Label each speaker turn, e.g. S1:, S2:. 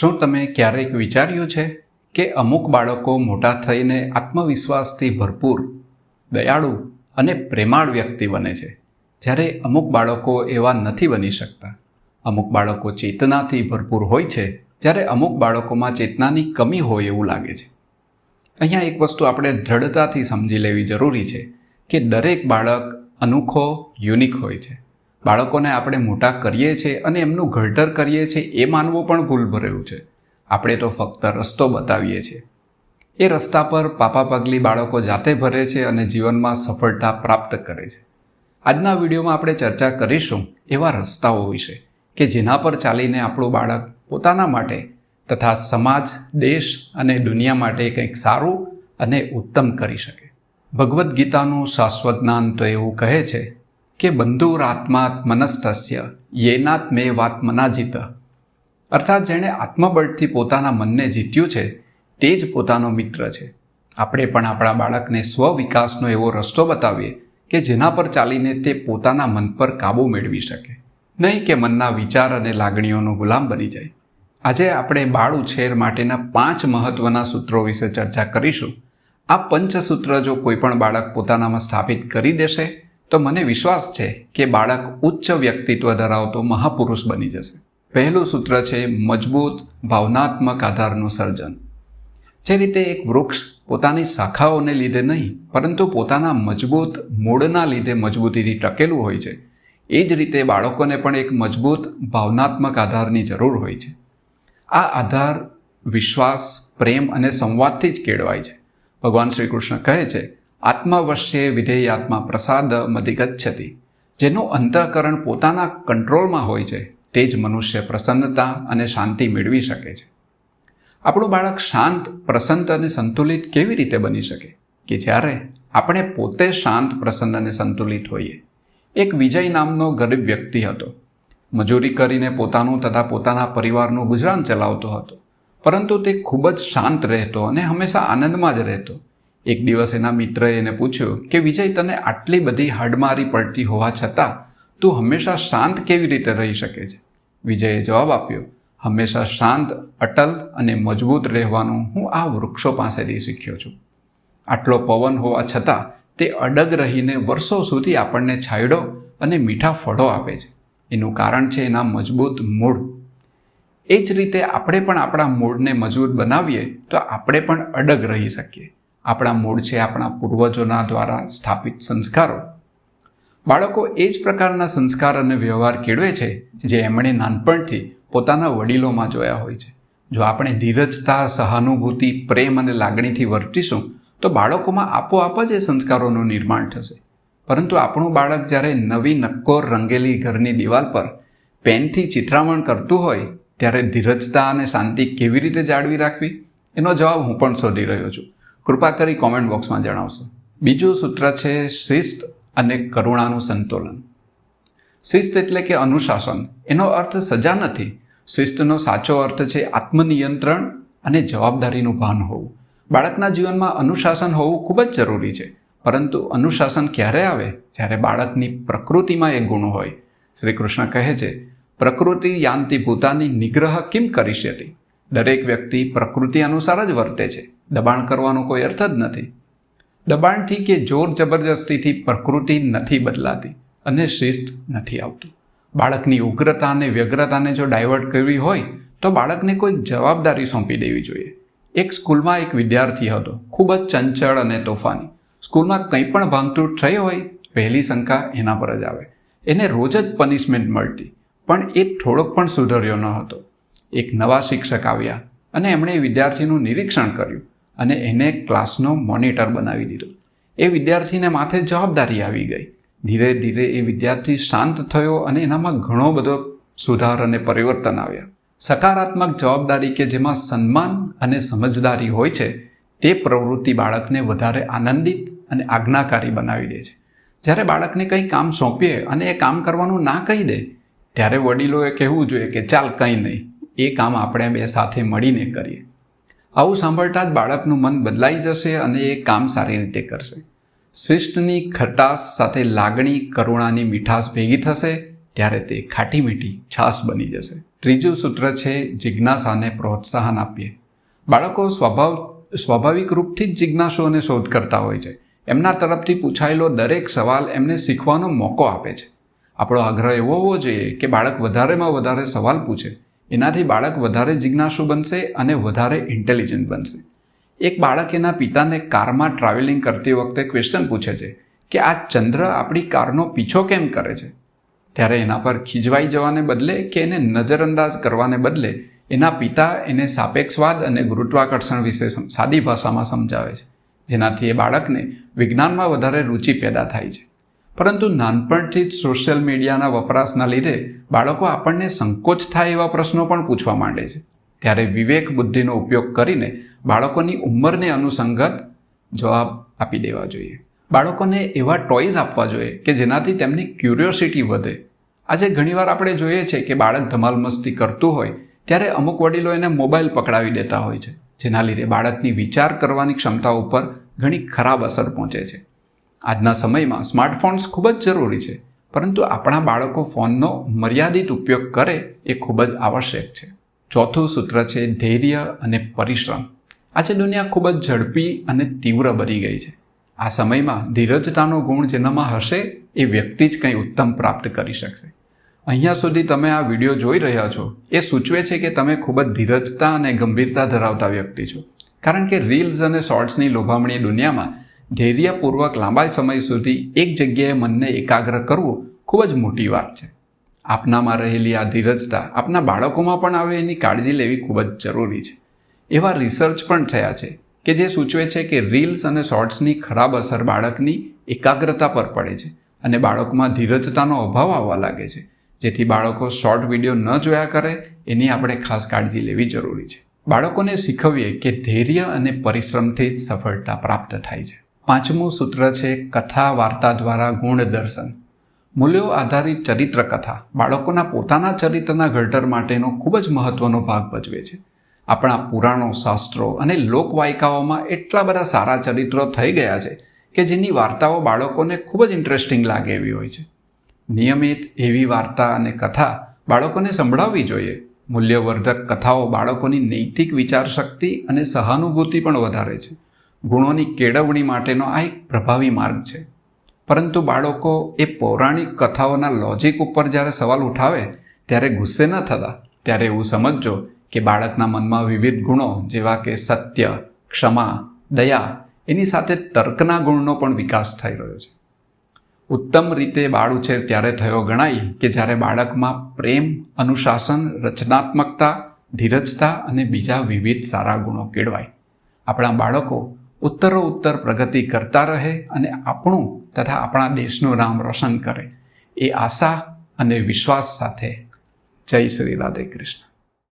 S1: શું તમે ક્યારેક વિચાર્યું છે કે અમુક બાળકો મોટા થઈને આત્મવિશ્વાસથી ભરપૂર, દયાળુ અને પ્રેમાળ વ્યક્તિ બને છે? જ્યારે અમુક બાળકો એવા નથી બની શકતા. અમુક બાળકો ચેતનાથી ભરપૂર હોય છે, જ્યારે અમુક બાળકોમાં ચેતનાની કમી હોય એવું લાગે છે. અહીંયા એક વસ્તુ આપણે દ્રઢતાથી સમજી લેવી જરૂરી છે કે દરેક બાળક અનોખો, યુનિક હોય છે. બાળકોને આપણે મોટા કરીએ છીએ અને એમનું ઘડતર કરીએ છીએ, એ માનવું પણ ભૂલ ભરેલું છે. આપણે તો ફક્ત રસ્તો બતાવીએ છીએ. એ રસ્તા પર પાપા પગલી બાળકો જાતે ભરે છે અને જીવનમાં સફળતા પ્રાપ્ત કરે છે. આજના વિડીયોમાં આપણે ચર્ચા કરીશું એવા રસ્તાઓ વિશે કે જેના પર ચાલીને આપણું બાળક પોતાના માટે તથા સમાજ, દેશ અને દુનિયા માટે કંઈક સારું અને ઉત્તમ કરી શકે. ભગવદ્ ગીતાનું શાશ્વત જ્ઞાન તો એવું કહે છે કે બંધુરાત્મા મનસ્તસ્ય, યેનાત મે વાત મનાજીત. અર્થાત જેણે આત્મબળથી પોતાના મનને જીત્યું છે, તે જ પોતાનો મિત્ર છે. આપણે પણ આપણા બાળકને સ્વ વિકાસનો એવો રસ્તો બતાવીએ કે જેના પર ચાલીને તે પોતાના મન પર કાબૂ મેળવી શકે. નહીં કે મનના વિચાર અને લાગણીઓનો ગુલામ બની જાય. આજે આપણે બાળ ઉછેર માટેના પાંચ મહત્વના સૂત્રો વિશે ચર્ચા કરીશું. આ પંચસૂત્ર જો કોઈ પણ બાળક પોતાનામાં સ્થાપિત કરી દેશે તો મને વિશ્વાસ છે કે બાળક ઉચ્ચ વ્યક્તિત્વ ધરાવતો મહાપુરુષ બની જશે. પહેલું સૂત્ર છે મજબૂત, ભાવનાત્મક આધારનું સર્જન. જે રીતે એક વૃક્ષ પોતાની શાખાઓને લીધે નહીં, પરંતુ પોતાના મજબૂત મૂળના લીધે મજબૂતીથી ટકેલું હોય છે. એ જ રીતે બાળકોને પણ એક મજબૂત, ભાવનાત્મક આધારની જરૂર હોય છે. આ આધાર વિશ્વાસ, પ્રેમ અને સંવાદથી જ કેળવાય છે. ભગવાન શ્રી કૃષ્ણ કહે છે આત્માવશ્ય વિધેયાત્મા પ્રસાદ મધિગચ્છતિ જેનું અંતઃકરણ પોતાના કંટ્રોલમાં હોય છે, તે જ મનુષ્ય પ્રસન્નતા અને શાંતિ મેળવી શકે છે. આપણું બાળક શાંત, પ્રસન્ન અને સંતુલિત કેવી રીતે બની શકે? કે જ્યારે આપણે પોતે શાંત, પ્રસન્ન અને સંતુલિત હોઈએ. એક વિજય નામનો ગરીબ વ્યક્તિ હતો. મજૂરી કરીને પોતાનું તથા પોતાના પરિવારનું ગુજરાન ચલાવતો હતો. પરંતુ તે ખૂબ જ શાંત રહેતો અને હંમેશા આનંદમાં જ રહેતો. એક દિવસ એના મિત્રએ એને પૂછ્યું કે, વિજય, તને આટલી બધી હાડમારી પડતી હોવા છતાં તું હંમેશા શાંત કેવી રીતે રહી શકે છે? વિજયે જવાબ આપ્યો, હંમેશા શાંત, અટલ અને મજબૂત રહેવાનું હું આ વૃક્ષો પાસેથી શીખ્યો છું. આટલો પવન હોવા છતાં તે અડગ રહીને વર્ષો સુધી આપણને છાંયડો અને મીઠા ફળો આપે છે. એનું કારણ છે એના મજબૂત મૂળ. એ જ રીતે આપણે પણ આપણા મૂળને મજબૂત બનાવીએ તો આપણે પણ અડગ રહી શકીએ. આપણા મૂળ છે, આપણા પૂર્વજોના દ્વારા સ્થાપિત સંસ્કારો. બાળકો એ જ પ્રકારના સંસ્કાર અને વ્યવહાર કેળવે છે, જે એમણે નાનપણથી પોતાના વડીલોમાં જોયા હોય છે. જો આપણે ધીરજતા, સહાનુભૂતિ, પ્રેમ અને લાગણીથી વર્તીશું, તો બાળકોમાં આપોઆપ જ એ સંસ્કારોનું નિર્માણ થશે. પરંતુ આપણું બાળક જ્યારે નવી નક્કોર રંગેલી ઘરની દિવાલ પર પેનથી ચિત્રામણ કરતું હોય, ત્યારે ધીરજતા અને શાંતિ કેવી રીતે જાળવી રાખવી? એનો જવાબ હું પણ શોધી રહ્યો છું. કૃપા કરી કોમેન્ટ બોક્સમાં જણાવશો. બીજું સૂત્ર છે શિસ્ત અને કરુણાનું સંતુલન. શિસ્ત એટલે કે અનુશાસન. એનો અર્થ સજા નથી. શિસ્તનો સાચો અર્થ છે આત્મનિયંત્રણ અને જવાબદારીનું ભાન હોવું. બાળકના જીવનમાં અનુશાસન હોવું ખૂબ જ જરૂરી છે. પરંતુ અનુશાસન ક્યારે આવે? જ્યારે બાળકની પ્રકૃતિમાં એ ગુણ હોય. શ્રી કૃષ્ણ કહે છે, પ્રકૃતિ યાંતિ ભૂતાની નિગ્રહ કેમ કરી હતી દરેક વ્યક્તિ પ્રકૃતિ અનુસાર જ વર્તે છે. દબાણ કરવાનો કોઈ અર્થ જ નથી. દબાણથી કે જોર જબરજસ્તીથી પ્રકૃતિ નથી બદલાતી અને શિસ્ત નથી આવતું. બાળકની ઉગ્રતા અને વ્યગ્રતાને જો ડાયવર્ટ કરવી હોય, તો બાળકને કોઈક જવાબદારી સોંપી દેવી જોઈએ. એક સ્કૂલમાં એક વિદ્યાર્થી હતો, ખૂબ જ ચંચળ અને તોફાની. સ્કૂલમાં કંઈ પણ ભાંગતૂટ થઈ હોય, પહેલી શંકા એના પર જ આવે. એને રોજ જ પનિશમેન્ટ મળતી, પણ એ થોડોક પણ સુધર્યો ન હતો. એક નવા શિક્ષક આવ્યા અને એમણે વિદ્યાર્થીનું નિરીક્ષણ કર્યું અને એને ક્લાસનો મોનિટર બનાવી દીધો. એ વિદ્યાર્થીને માથે જવાબદારી આવી ગઈ. ધીરે ધીરે એ વિદ્યાર્થી શાંત થયો અને એનામાં ઘણો બધો સુધાર અને પરિવર્તન આવ્યા. સકારાત્મક જવાબદારી કે જેમાં સન્માન અને સમજદારી હોય છે, તે પ્રવૃત્તિ બાળકને વધારે આનંદિત અને આજ્ઞાકારી બનાવી દે છે. જ્યારે બાળકને કંઈ કામ સોંપીએ અને એ કામ કરવાનું ના કહી દે, ત્યારે વડીલોએ કહેવું જોઈએ કે ચાલ કંઈ નહીં. એ કામ આપણે બે સાથે મળીને કરીએ. આવું સાંભળતા જ બાળકનું મન બદલાઈ જશે અને એ કામ સારી રીતે કરશે. શિષ્ટની ખટાશ સાથે લાગણી કરુણાની મીઠાશ ભેગી થશે ત્યારે તે ખાટી મીઠી છાશ બની જશે. ત્રીજું સૂત્ર છે, જિજ્ઞાસાને પ્રોત્સાહન આપીએ. બાળકો સ્વભાવ, સ્વાભાવિક રૂપથી જ જિજ્ઞાસુ અને શોધ કરતા હોય છે. એમના તરફથી પૂછાયેલો દરેક સવાલ એમને શીખવાનો મોકો આપે છે. આપણો આગ્રહ એવો હોવો જોઈએ કે બાળક વધારેમાં વધારે સવાલ પૂછે. એનાથી બાળક વધારે જિજ્ઞાસુ બનશે અને વધારે ઇન્ટેલિજન્ટ બનશે. એક બાળક એના પિતાને કારમાં ટ્રાવેલિંગ કરતી વખતે ક્વેશ્ચન પૂછે છે કે આ ચંદ્ર આપણી કારનો પીછો કેમ કરે છે? ત્યારે એના પર ખીજવાઈ જવાને બદલે કે એને નજરઅંદાજ કરવાને બદલે એના પિતા એને સાપેક્ષવાદ અને ગુરુત્વાકર્ષણ વિશે સાદી ભાષામાં સમજાવે છે. જેનાથી એ બાળકને વિજ્ઞાનમાં વધારે રુચિ પેદા થાય છે. પરંતુ નાનપણથી જ સોશિયલ મીડિયાના વપરાશના લીધે બાળકો આપણને સંકોચ થાય એવા પ્રશ્નો પણ પૂછવા માંડે છે. ત્યારે વિવેક બુદ્ધિનો ઉપયોગ કરીને બાળકોની ઉંમરને અનુસંગત જવાબ આપી દેવા જોઈએ. બાળકોને એવા ટોયઝ આપવા જોઈએ કે જેનાથી તેમની ક્યુરિયોસિટી વધે. આજે ઘણીવાર આપણે જોઈએ છે કે બાળક ધમાલ મસ્તી કરતું હોય ત્યારે અમુક વડીલો એને મોબાઈલ પકડાવી દેતા હોય છે, જેના લીધે બાળકની વિચાર કરવાની ક્ષમતા ઉપર ઘણી ખરાબ અસર પહોંચે છે. આજના સમયમાં સ્માર્ટફોન્સ ખૂબ જ જરૂરી છે, પરંતુ આપણા બાળકો ફોનનો મર્યાદિત ઉપયોગ કરે એ ખૂબ જ આવશ્યક છે. ચોથું સૂત્ર છે ધૈર્ય અને પરિશ્રમ. આજે દુનિયા ખૂબ જ ઝડપી અને તીવ્ર બની ગઈ છે. આ સમયમાં ધીરજતાનો ગુણ જેનામાં હશે એ વ્યક્તિ જ કંઈ ઉત્તમ પ્રાપ્ત કરી શકશે. અહીંયા સુધી તમે આ વીડિયો જોઈ રહ્યા છો. એ સૂચવે છે કે તમે ખૂબ જ ધીરજતા અને ગંભીરતા ધરાવતા વ્યક્તિ છો. કારણ કે રીલ્સ અને શોર્ટ્સની લોભામણી દુનિયામાં ધૈર્યપૂર્વક લાંબા સમય સુધી એક જગ્યાએ મનને એકાગ્ર કરવું ખૂબ જ મોટી વાત છે. આપનામાં રહેલી આ ધીરજતા આપના બાળકોમાં પણ આવે એની કાળજી લેવી ખૂબ જ જરૂરી છે. એવા રિસર્ચ પણ થયા છે કે જે સૂચવે છે કે રીલ્સ અને શોર્ટ્સની ખરાબ અસર બાળકની એકાગ્રતા પર પડે છે અને બાળકમાં ધીરજતાનો અભાવ આવવા લાગે છે. જેથી બાળકો શોર્ટ વીડિયો ન જોયા કરે એની આપણે ખાસ કાળજી લેવી જરૂરી છે. બાળકોને શીખવીએ કે ધૈર્ય અને પરિશ્રમથી જ સફળતા પ્રાપ્ત થાય છે. પાંચમું સૂત્ર છે કથા વાર્તા દ્વારા ગુણ દર્શન. મૂલ્યો આધારિત ચરિત્ર કથા. બાળકોના પોતાના ચરિત્રના ઘડતર માટેનો ખૂબ જ મહત્વનો ભાગ ભજવે છે. આપણા પુરાણો, શાસ્ત્રો અને લોકવાયકાઓમાં એટલા બધા સારા ચરિત્રો થઈ ગયા છે કે જેની વાર્તાઓ બાળકોને ખૂબ જ ઇન્ટરેસ્ટિંગ લાગે એવી હોય છે. નિયમિત એવી વાર્તા અને કથા બાળકોને સંભળાવવી જોઈએ. મૂલ્યવર્ધક કથાઓ બાળકોની નૈતિક વિચારશક્તિ અને સહાનુભૂતિ પણ વધારે છે. ગુણોની કેળવણી માટેનો આ એક પ્રભાવી માર્ગ છે. પરંતુ બાળકો એ પૌરાણિક કથાઓના લોજિક ઉપર જ્યારે સવાલ ઉઠાવે, ત્યારે ગુસ્સે ન થતા. ત્યારે એવું સમજજો કે બાળકના મનમાં વિવિધ ગુણો, જેવા કે સત્ય, ક્ષમા, દયા, એની સાથે તર્કના ગુણનો પણ વિકાસ થઈ રહ્યો છે. ઉત્તમ રીતે બાળ ઉછેર ત્યારે થયો ગણાય કે જ્યારે બાળકમાં પ્રેમ, અનુશાસન, રચનાત્મકતા, ધીરજતા અને બીજા વિવિધ સારા ગુણો કેળવાય. આપણા બાળકો ઉત્તરો ઉત્તર પ્રગતિ કરતા રહે અને આપણું તથા આપણા દેશનું નામ રોશન કરે. એ આશા અને વિશ્વાસ સાથે. જય શ્રી રાધે કૃષ્ણ.